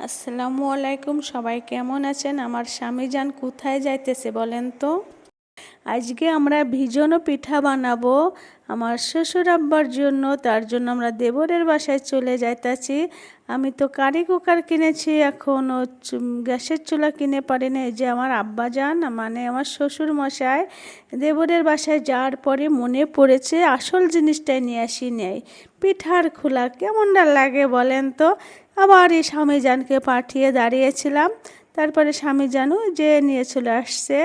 আসসালামু আলাইকুম সবাই কেমন আছেন? আমার স্বামী যান কোথায় যাইতেছে বলেন তো? আজকে আমরা ভিজনও পিঠা বানাবো। আমার শ্বশুর আব্বার জন্য, তার জন্য আমরা দেবরের বাসায় চলে যাইতাছি। আমি তো কারি কুকার কিনেছি এখনও গ্যাসের চুলা কিনে পারি না যে আমার আব্বা যান মানে আমার শ্বশুর মশাই, দেবরের বাসায় যাওয়ার পরে মনে পড়েছে আসল জিনিসটাই নিয়ে আসি নেই। পিঠার খোলা কেমনটা লাগে বলেন তো? আবার এই স্বামী জানকে পাঠিয়ে দাঁড়িয়েছিলাম। তারপরে স্বামী জানু যে নিয়ে চলে আসছে,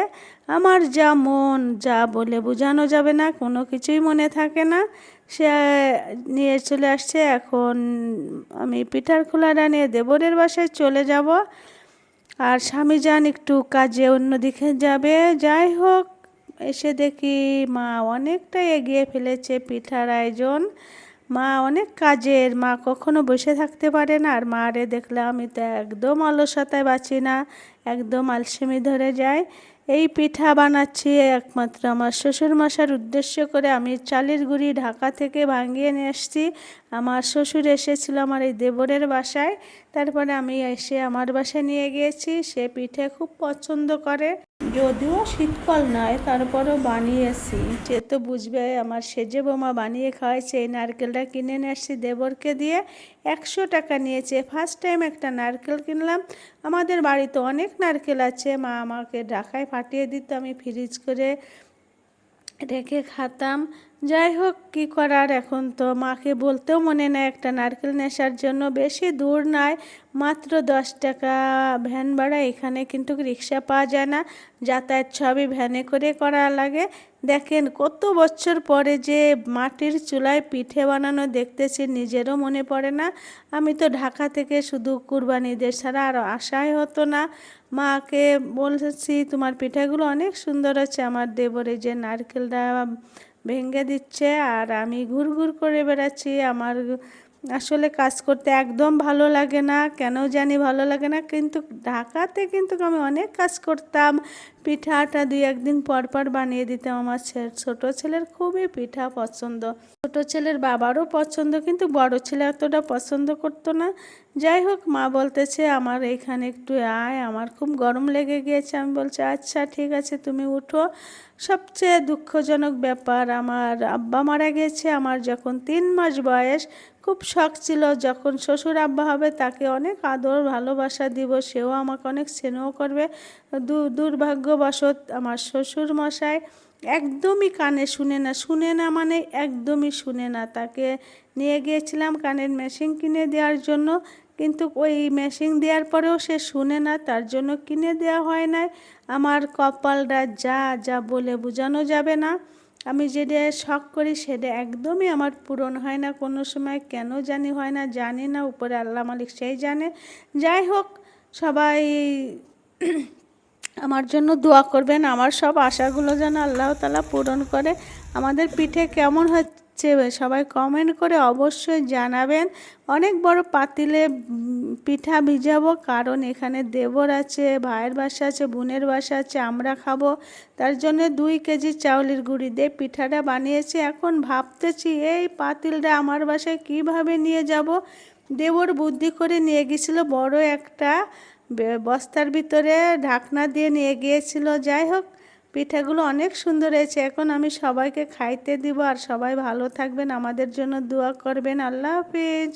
আমার যা মন, যা বলে বোঝানো যাবে না, কোনো কিছুই মনে থাকে না। সে নিয়ে চলে আসছে, এখন আমি পিঠার খোলাটা নিয়ে দেবরের বাসায় চলে যাব। আর স্বামী যান একটু কাজে অন্যদিকে যাবে। যাই হোক, এসে দেখি মা অনেকটা এগিয়ে ফেলেছে পিঠার আয়োজন। মা অনেক কাজের, মা কখনো বসে থাকতে পারে না। আর মা রে দেখলে আমি তো একদম অলসতায় বাঁচি না, একদম আলসেমি ধরে যায়। এই পিঠা বানাচ্ছি একমাত্র আমার শ্বশুর মশার উদ্দেশ্য করে। আমি চালের গুঁড়ি ঢাকা থেকে ভাঙিয়ে নিয়ে এসেছি। আমার শ্বশুর এসেছিল আমার এই দেবরের বাসায়। তারপরে আমি এসে আমার বাসায় নিয়ে গিয়েছি। সে পিঠে খুব পছন্দ করে। যদিও শীতকাল নয় তারপরও বানিয়েছি। সে তো বুঝবে, আমার সেজে বোমা বানিয়ে খাওয়াইছে, এই নারকেলটা কিনে নিয়ে আসছি দেবরকে দিয়ে। একশো টাকা নিয়েছে ফার্স্ট টাইম একটা নারকেল কিনলাম। আমাদের বাড়িতে অনেক নারকেল আছে, মা আমাকে ঢাকায় ফাটিয়ে দিত, আমি ফ্রিজ করে রেখে খাতাম। যাই হোক, কী করার এখন তো? মাকে বলতেও মনে নেয় একটা নারকেল নেশার জন্য। বেশি দূর নয় মাত্র দশ টাকা ভ্যান ভাড়া। এখানে কিন্তু রিক্সা পাওয়া যায় না। যাতায়াত সবই ভ্যানে করে করা লাগে। দেখেন, কত বছর পরে যে মাটির চুলায় পিঠে বানানো দেখতেছি, নিজেরও মনে পড়ে না। আমি তো ঢাকা থেকে শুধু কুরবানিদের ছাড়া আর আশাই হতো না। মাকে বলছি, তোমার পিঠাগুলো অনেক সুন্দর আছে আমার দেবরে যে নারকেলটা ভেঙে দিচ্ছে আর আমি ঘুর ঘুর করে বেড়াচ্ছি। আমার আসলে কাজ করতে একদম ভালো লাগে না, কেন জানি ভালো লাগে না, কিন্তু ঢাকাতে কিন্তু আমি অনেক কাজ করতাম। পিঠা আটা দুই একদিন পর পর বানিয়ে দিতাম আমার ছেলে ছোট ছেলের খুবই পিঠা পছন্দ। ছোট ছেলের বাবারও পছন্দ, কিন্তু বড় ছেলে এতটা পছন্দ করতো না। যাই হোক, মা বলতেছে, আমার এখানে একটু আয়, আমার খুব গরম লেগে গিয়েছে। আমি বলছি আচ্ছা ঠিক আছে, তুমি উঠো। সবচেয়ে দুঃখজনক ব্যাপার, আমার আব্বা মারা গেছে আমার যখন তিন মাস বয়স, খুব শখ ছিল, যখন শ্বশুর আব্বা হবে, তাকে অনেক আদর, ভালোবাসা দিব, সেও আমাকে অনেক স্নেহ করবে। দুর্ভাগ্যবশত আমার শ্বশুর মশাই একদমই কানে শুনে না শুনে না মানে একদমই শুনে না। তাকে নিয়ে গিয়েছিলাম কানের মেশিন কিনে দেওয়ার জন্য, কিন্তু ওই মেশিন দেওয়ার পরেও সে শুনে না, তার জন্য কিনে দেওয়া হয় নাই। আমার কপালটা যা যা বলে বোঝানো যাবে না। আমি যেটা শখ করি সেটা একদমই আমার পূরণ হয় না। কোনো সময় কেন জানি হয় না, জানি না, উপরে আল্লাহ মালিক সেই জানে। যাই হোক, সবাই আমার জন্য দোয়া করবেন। আমার সব আশাগুলো যেন আল্লাহ তালা পূরণ করে। আমাদের পিঠে কেমন হচ্ছে সবাই কমেন্ট করে অবশ্যই জানাবেন। অনেক বড় পাতিলে পিঠা ভিজাবো, কারণ এখানে দেবর আছে, ভাইয়ের বাসা আছে, বোনের বাসা আছে, আমরা খাব। তার জন্য দুই কেজি চাউলের গুঁড়ি দিয়ে পিঠাটা বানিয়েছি। এখন ভাবতেছি, এই পাতিলটা আমার বাসায় কীভাবে নিয়ে যাব? দেবর বুদ্ধি করে নিয়ে গেছিল, বড় একটা বস্তার ভিতরে ঢাকনা দিয়ে নিয়ে গিয়েছিল। যাই হোক, পিঠাগুলো অনেক সুন্দর হয়েছে। এখন আমি সবাইকে খাইতে দিব আর সবাই ভালো থাকবেন। আমাদের জন্য দোয়া করবেন। আল্লাহ হাফিজ।